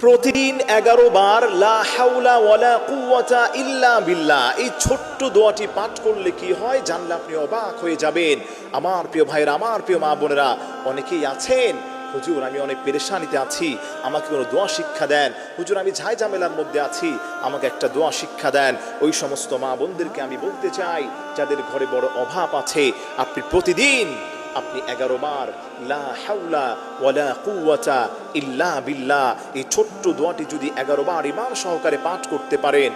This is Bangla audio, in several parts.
প্রতিদিন এগারো বার লা ইল্লা বিল্লাহ। এই ছোট্ট দোয়াটি পাঠ করলে কি হয়? জানলে আপনি অবাক হয়ে যাবেন। আমার প্রিয় ভাইয়েরা, আমার প্রিয় মা বোনেরা, অনেকেই আছেন। হুজুর, আমি অনেক পেরেশানিতে আছি। আমাকে কোনো দোয়া শিক্ষা দেন। হুজুর, আমি ঝাই ঝামেলার মধ্যে আছি। আমাকে একটা দোয়া শিক্ষা দেন। ওই সমস্ত মা বোনদেরকে আমি বলতে চাই, যাদের ঘরে বড় অভাব আছে, আপনি প্রতিদিন আপনি এগারো বার, লা কুওয়াতা ইল্লা বিল্লাহ। এই ছোট্ট দোয়াটি যদি এগারো বার সহকারে পাঠ করতে পারেন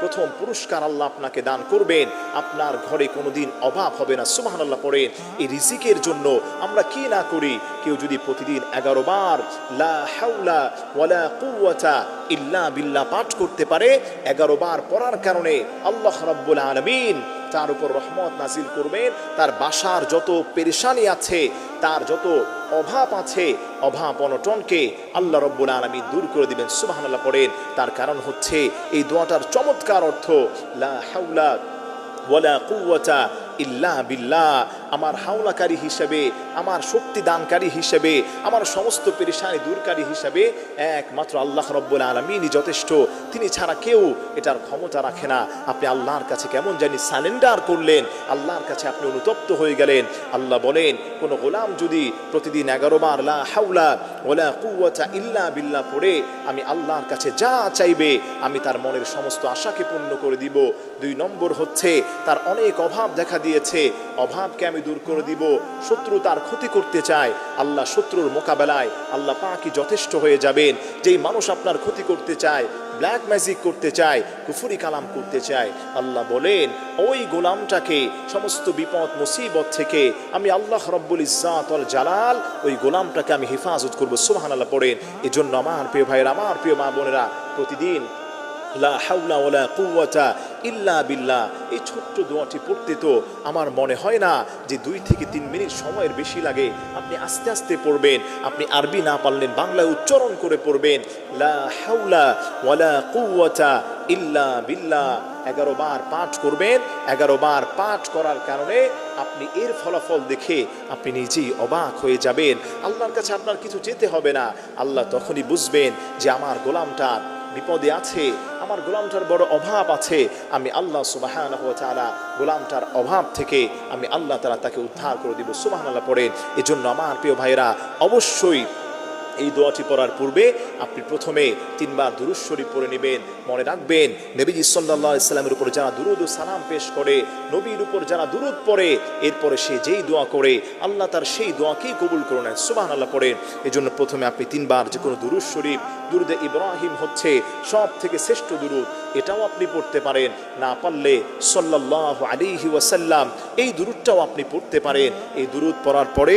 প্রথম পুরস্কার আল্লাহ আপনাকে দান করবেন। আপনার ঘরে কোনোদিন অভাব হবে না সুবাহান আল্লাহ পড়েন। এই রিজিকের জন্য আমরা কি না করি? কেউ যদি প্রতিদিন এগারো বার, লা ইল্লা বিল্লাহ পাঠ করতে পারে, এগারো বার পড়ার কারণে আল্লাহ রাব্বুল আলামিন তার উপর রহমত নাজিল করবেন। তার বাসার যত পেরেশানি আছে, তার যত অভাব আছে, অভাব অনটনকে আল্লাহ রব্বুল আলমী দূর করে দিবেন সুবাহান্লাহ পড়েন। তার কারণ হচ্ছে এই দোয়াটার চমৎকার অর্থ, লা হাউলা ওয়ালা কুয়াটা ইল্লা বিল্লাহ। আমার হাওলাকারী হিসেবে, আমার শক্তি দানকারী হিসেবে, আমার সমস্ত পেরেশানি দূরকারী হিসেবে একমাত্র আল্লাহ রব্বুল আলমিনই যথেষ্ট। তিনি ছাড়া কেউ এটার ক্ষমতা রাখে না। আপনি আল্লাহর কাছে কেমন জানি সারেন্ডার করলেন, আল্লাহর কাছে আপনি অনুতপ্ত হয়ে গেলেন। আল্লাহ বলেন, কোন গোলাম যদি প্রতিদিন এগারো বার লা হাউলা ওলা কুয়াচা ইল্লা বিল্লাহ পড়ে, আমি আল্লাহর কাছে যা চাইবে, আমি তার মনের সমস্ত আশাকে পূর্ণ করে দিব। দুই নম্বর হচ্ছে, তার অনেক অভাব দেখা দিয়েছে। অভাবকে আমি দূর করে দিব, শত্রু তার ক্ষতি করতে চায়। আল্লাহ শত্রুর মোকাবেলায় আল্লাহ পাকি যথেষ্ট হয়ে যাবেন। যেই মানুষ আপনার ক্ষতি করতে চায় ব্ল্যাক ম্যাজিক করতে চায়, কুফুরি কালাম করতে চায়, আল্লাহ বলেন, ওই গোলামটাকে সমস্ত বিপদ, মুসিবত থেকে আমি আল্লাহ রব্বুল ইজ্জাত অল জালাল, ওই গোলামটাকে আমি হেফাজত করব। সুবহান আল্লাহ পড়েন। এজন্য আমার প্রিয় ভাইয়ের, আমার প্রিয় মা বোনেরা, প্রতিদিন লা হাউলা ওয়ালা কুওয়াতা ইল্লা বিল্লাহ। এই ছোট্ট দোয়াটি পড়তে তো আমার মনে হয় না যে দুই থেকে তিন মিনিট সময়ের বেশি লাগে। আপনি আস্তে আস্তে পড়বেন, আপনি আরবি না পারলেন বাংলায় উচ্চারণ করে পড়বেন। লা ইল্লা বিল্লা এগারো বার পাঠ করবেন, এগারো বার পাঠ করার কারণে আপনি এর ফলাফল দেখে আপনি নিজেই অবাক হয়ে যাবেন। আল্লাহর কাছে আপনার কিছু যেতে হবে না। আল্লাহ তখনই বুঝবেন যে আমার গোলামটার বিপদে আছে। আমার গোলামটার বড় অভাব আছে, আমি আল্লাহ সুবাহান গোলামটার অভাব থেকে আমি আল্লাহ তালা তাকে উদ্ধার করে দিব। সুবাহান আল্লাহ পড়েন এজন্য আমার প্রিয় ভাইরা অবশ্যই এই দোয়াটি পড়ার পূর্বে আপনি প্রথমে তিনবার দুরুদ শরীফ পড়ে নেবেন, মনে রাখবেন, নবীজি সাল্লাহ ইসলামের উপর যারা দুরুদ ও সালাম পেশ করে, নবীর উপর যারা দুরুদ পড়ে, এরপরে সে যেই দোয়া করে, আল্লাহ তার সেই দোয়াকেই কবুল করে নেয় সুবাহ আল্লাহ পড়েন। এই জন্য প্রথমে আপনি তিনবার যে কোনো দুরুদ শরীফ, দুরুদে ইব্রাহিম হচ্ছে সব থেকে শ্রেষ্ঠ দুরুদ, এটাও আপনি পড়তে পারেন, না পারলে সাল্লাহ আলিহি ওয়াসাল্লাম এই দুরুদটাও আপনি পড়তে পারেন। এই দুরুদ পড়ার পরে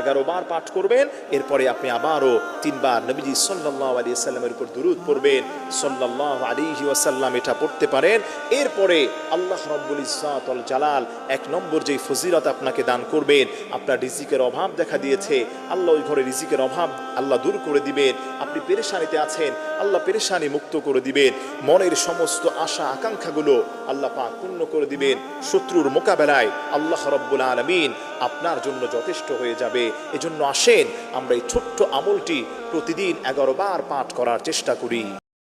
এগারো বার পাঠ করবেন, এরপরে আপনি আবারও তিনবার নবীজি সাল্লাল্লাহু আলাইহি সাল্লামের উপর দুরূদ পড়বেন, সাল্লাল্লাহু আলাইহি ওয়াসাল্লাম এটা পড়তে পারেন। এরপরে আল্লাহ রাব্বুল ওয়াল জালাল এক নম্বর যেই ফজিলত আপনাকে দান করবেন, আপনার রিজিকের অভাব দেখা দিয়েছে, আল্লাহ ওই ঘরে রিজিকের অভাব আল্লাহ দূর করে দিবেন, আপনি পেরেশানিতে আছেন, আল্লাহ পেরেশানি মুক্ত করে দিবেন, মনের সমস্ত আশা আকাঙ্ক্ষাগুলো আল্লাহ পাক পূর্ণ করে দিবেন, শত্রুর মোকাবেলায় আল্লাহ রব্বুল আলমিন আপনার জন্য যথেষ্ট হয়ে যাবে। এজন্য আসেন আমরা এই ছোট্ট আমলটি প্রতিদিন এগারো বার পাঠ করার চেষ্টা করি।